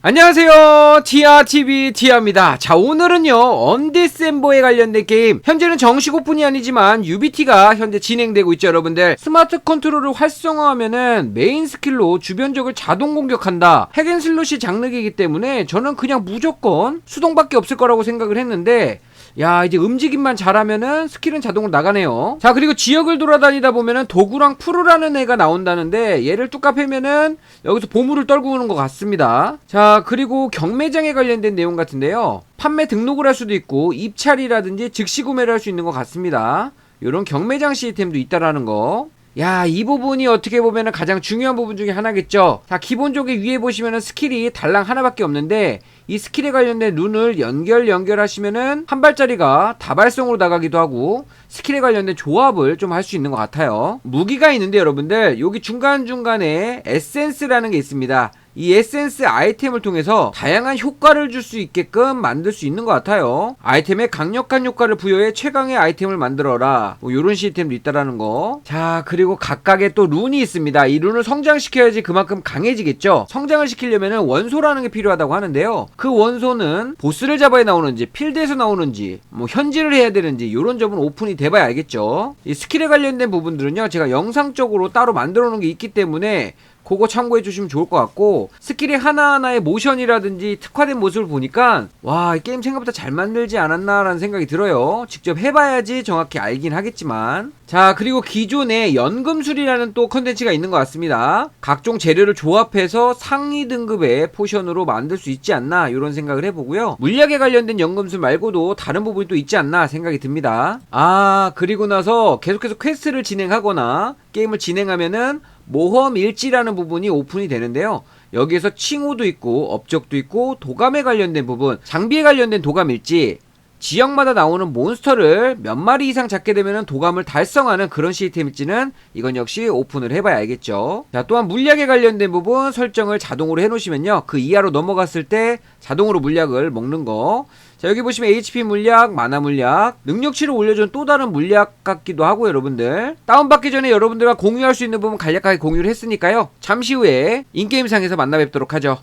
안녕하세요. 티아TV 티아입니다. 자 오늘은요 언디셈버에 관련된 게임. 현재는 정식 오픈이 아니지만 UBT가 현재 진행되고 있죠 여러분들. 스마트 컨트롤을 활성화하면은 메인 스킬로 주변 적을 자동 공격한다. 핵앤슬롯이 장르기이기 때문에 저는 그냥 무조건 수동밖에 없을 거라고 생각을 했는데 야 이제 움직임만 잘하면은 스킬은 자동으로 나가네요. 자 그리고 지역을 돌아다니다 보면은 도구랑 프로라는 애가 나온다는데 얘를 뚝 까패면은 여기서 보물을 떨고 오는 것 같습니다. 자 그리고 경매장에 관련된 내용 같은데요. 판매 등록을 할 수도 있고 입찰이라든지 즉시 구매를 할 수 있는 것 같습니다. 요런 경매장 시스템도 있다라는 거 야, 이 부분이 어떻게 보면 가장 중요한 부분 중에 하나겠죠. 자, 기본적으로 위에 보시면은 스킬이 달랑 하나밖에 없는데, 이 스킬에 관련된 룬을 연결, 연결하시면은 한 발짜리가 다발성으로 나가기도 하고, 스킬에 관련된 조합을 좀 할 수 있는 것 같아요. 무기가 있는데 여러분들, 여기 중간중간에 에센스라는 게 있습니다. 이 에센스 아이템을 통해서 다양한 효과를 줄 수 있게끔 만들 수 있는 것 같아요. 아이템에 강력한 효과를 부여해 최강의 아이템을 만들어라. 뭐 요런 시스템도 있다라는 거. 자, 그리고 각각의 또 룬이 있습니다. 이 룬을 성장시켜야지 그만큼 강해지겠죠. 성장을 시키려면 원소라는 게 필요하다고 하는데요. 그 원소는 보스를 잡아야 나오는지 필드에서 나오는지 뭐 현질을 해야 되는지 요런 점은 오픈이 돼봐야 알겠죠. 이 스킬에 관련된 부분들은요. 제가 영상적으로 따로 만들어 놓은 게 있기 때문에 그거 참고해 주시면 좋을 것 같고 스킬의 하나하나의 모션이라든지 특화된 모습을 보니까 와이 게임 생각보다 잘 만들지 않았나라는 생각이 들어요. 직접 해봐야지 정확히 알긴 하겠지만. 자 그리고 기존에 연금술이라는 또 컨텐츠가 있는 것 같습니다. 각종 재료를 조합해서 상위 등급의 포션으로 만들 수 있지 않나 이런 생각을 해보고요. 물약에 관련된 연금술 말고도 다른 부분이 또 있지 않나 생각이 듭니다. 아 그리고 나서 계속해서 퀘스트를 진행하거나 게임을 진행하면은 모험 일지라는 부분이 오픈이 되는데요. 여기에서 칭호도 있고 업적도 있고 도감에 관련된 부분, 장비에 관련된 도감 일지, 지역마다 나오는 몬스터를 몇 마리 이상 잡게 되면 도감을 달성하는 그런 시스템일지는 이건 역시 오픈을 해봐야 알겠죠. 자, 또한 물약에 관련된 부분 설정을 자동으로 해놓으시면요. 그 이하로 넘어갔을 때 자동으로 물약을 먹는 거. 자, 여기 보시면 HP 물약, 만화 물약, 능력치를 올려준 또 다른 물약 같기도 하고 여러분들. 다운받기 전에 여러분들과 공유할 수 있는 부분 간략하게 공유를 했으니까요. 잠시 후에 인게임상에서 만나 뵙도록 하죠.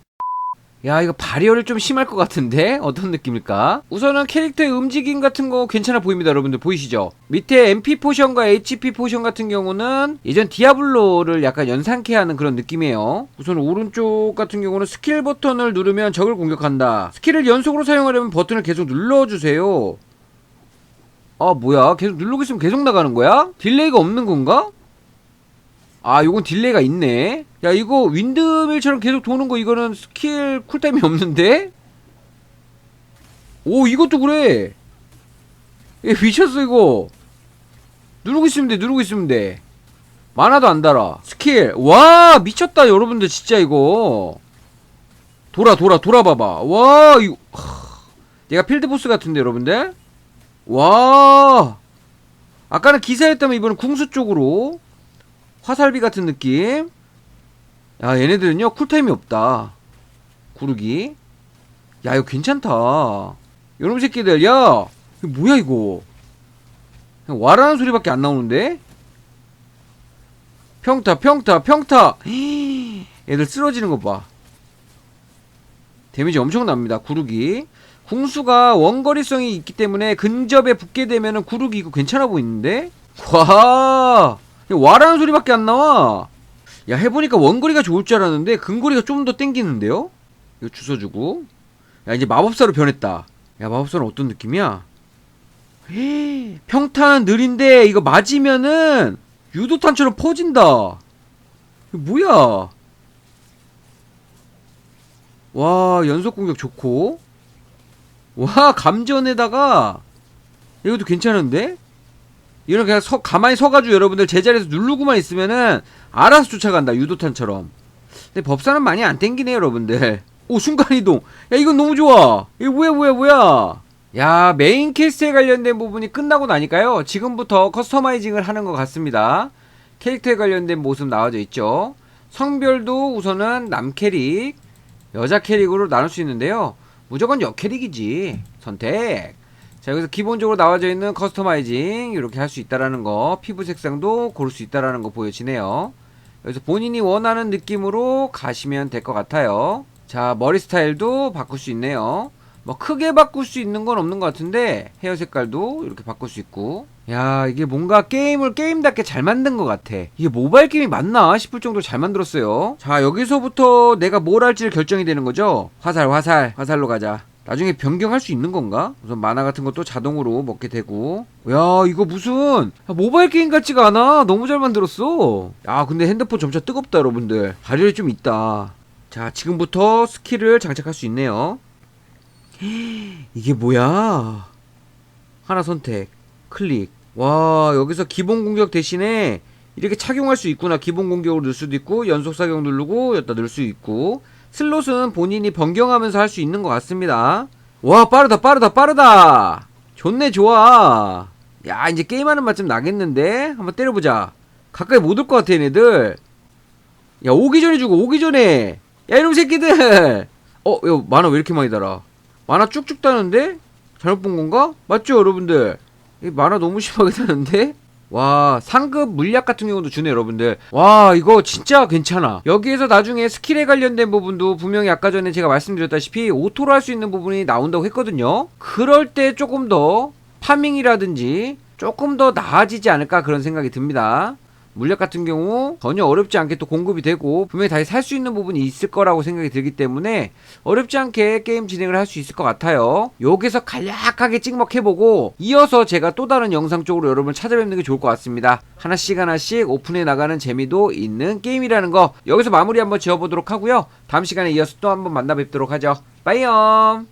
야 이거 발열이 좀 심할 것 같은데 어떤 느낌일까? 우선은 캐릭터의 움직임 같은 거 괜찮아 보입니다 여러분들 보이시죠? 밑에 MP 포션과 HP 포션 같은 경우는 예전 디아블로를 약간 연상케 하는 그런 느낌이에요 우선 오른쪽 같은 경우는 스킬 버튼을 누르면 적을 공격한다 스킬을 연속으로 사용하려면 버튼을 계속 눌러주세요 아 뭐야 계속 누르고 있으면 계속 나가는 거야? 딜레이가 없는 건가? 아, 요건 딜레이가 있네. 야, 이거 윈드밀처럼 계속 도는 거 이거는 스킬 쿨타임이 없는데? 오, 이것도 그래. 얘 미쳤어, 이거. 누르고 있으면 돼, 누르고 있으면 돼. 만화도 안 달아. 스킬. 와, 미쳤다, 여러분들, 진짜 이거. 돌아, 돌아, 돌아 봐봐. 와, 이거. 하, 얘가 필드보스 같은데, 여러분들? 와. 아까는 기사였다면 이번엔 궁수 쪽으로. 화살비 같은 느낌. 야, 얘네들은요, 쿨타임이 없다. 구르기. 야, 이거 괜찮다. 요놈 새끼들, 야! 이거 뭐야, 이거? 와라는 소리밖에 안 나오는데? 평타, 평타, 평타! 히이, 얘들 쓰러지는 거 봐. 데미지 엄청 납니다, 구르기. 궁수가 원거리성이 있기 때문에 근접에 붙게 되면은 구르기 이거 괜찮아 보이는데? 와! 와라는 소리밖에 안 나와. 야 해보니까 원거리가 좋을 줄 알았는데 근거리가 좀 더 땡기는데요? 이거 주워주고. 야 이제 마법사로 변했다. 야 마법사는 어떤 느낌이야? 헤이, 평타는 느린데 이거 맞으면은 유도탄처럼 퍼진다. 이거 뭐야? 와 연속 공격 좋고. 와 감전에다가 이것도 괜찮은데? 이런 그냥 서, 가만히 서가지고 여러분들 제자리에서 누르고만 있으면은 알아서 쫓아간다 유도탄처럼. 근데 법사는 많이 안 땡기네요 여러분들. 오 순간이동. 야 이건 너무 좋아. 이거 뭐야 뭐야 뭐야. 야 메인 캐스트에 관련된 부분이 끝나고 나니까요. 지금부터 커스터마이징을 하는 것 같습니다. 캐릭터에 관련된 모습 나와져 있죠. 성별도 우선은 남 캐릭 여자 캐릭으로 나눌 수 있는데요. 무조건 여 캐릭이지 선택 자 여기서 기본적으로 나와져 있는 커스터마이징 이렇게 할 수 있다라는 거 피부 색상도 고를 수 있다라는 거 보여지네요. 여기서 본인이 원하는 느낌으로 가시면 될 것 같아요. 자 머리 스타일도 바꿀 수 있네요. 뭐 크게 바꿀 수 있는 건 없는 것 같은데 헤어 색깔도 이렇게 바꿀 수 있고. 야 이게 뭔가 게임을 게임답게 잘 만든 것 같아. 이게 모바일 게임이 맞나 싶을 정도로 잘 만들었어요. 자 여기서부터 내가 뭘 할지를 결정이 되는 거죠? 화살 화살. 화살로 가자 나중에 변경할 수 있는 건가? 우선 만화 같은 것도 자동으로 먹게 되고. 야 이거 무슨? 야, 모바일 게임 같지가 않아. 너무 잘 만들었어. 야 근데 핸드폰 점차 뜨겁다 여러분들. 발열이 좀 있다. 자 지금부터 스킬을 장착할 수 있네요. 이게 뭐야? 하나 선택. 클릭. 와 여기서 기본 공격 대신에 이렇게 착용할 수 있구나. 기본 공격으로 넣을 수도 있고 연속 사격 누르고 여기다 넣을 수 있고 슬롯은 본인이 변경하면서 할 수 있는 것 같습니다. 와 빠르다 빠르다 빠르다! 좋네 좋아! 야 이제 게임하는 맛좀 나겠는데? 한번 때려보자. 가까이 못 올 것 같아 얘네들. 야 오기 전에 주고 오기 전에! 야 이놈 새끼들! 어 야, 만화 왜 이렇게 많이 달아? 만화 쭉쭉 따는데? 잘못 본 건가? 맞죠 여러분들? 이 만화 너무 심하게 타는데 와 상급 물약 같은 경우도 주네 여러분들. 와 이거 진짜 괜찮아. 여기에서 나중에 스킬에 관련된 부분도 분명히 아까 전에 제가 말씀드렸다시피 오토로 할 수 있는 부분이 나온다고 했거든요. 그럴 때 조금 더 파밍이라든지 조금 더 나아지지 않을까 그런 생각이 듭니다 물약 같은 경우 전혀 어렵지 않게 또 공급이 되고 분명히 다시 살 수 있는 부분이 있을 거라고 생각이 들기 때문에 어렵지 않게 게임 진행을 할 수 있을 것 같아요. 여기서 간략하게 찍먹해보고 이어서 제가 또 다른 영상 쪽으로 여러분을 찾아뵙는 게 좋을 것 같습니다. 하나씩 하나씩 오픈해 나가는 재미도 있는 게임이라는 거 여기서 마무리 한번 지어보도록 하고요. 다음 시간에 이어서 또 한번 만나 뵙도록 하죠. 빠이염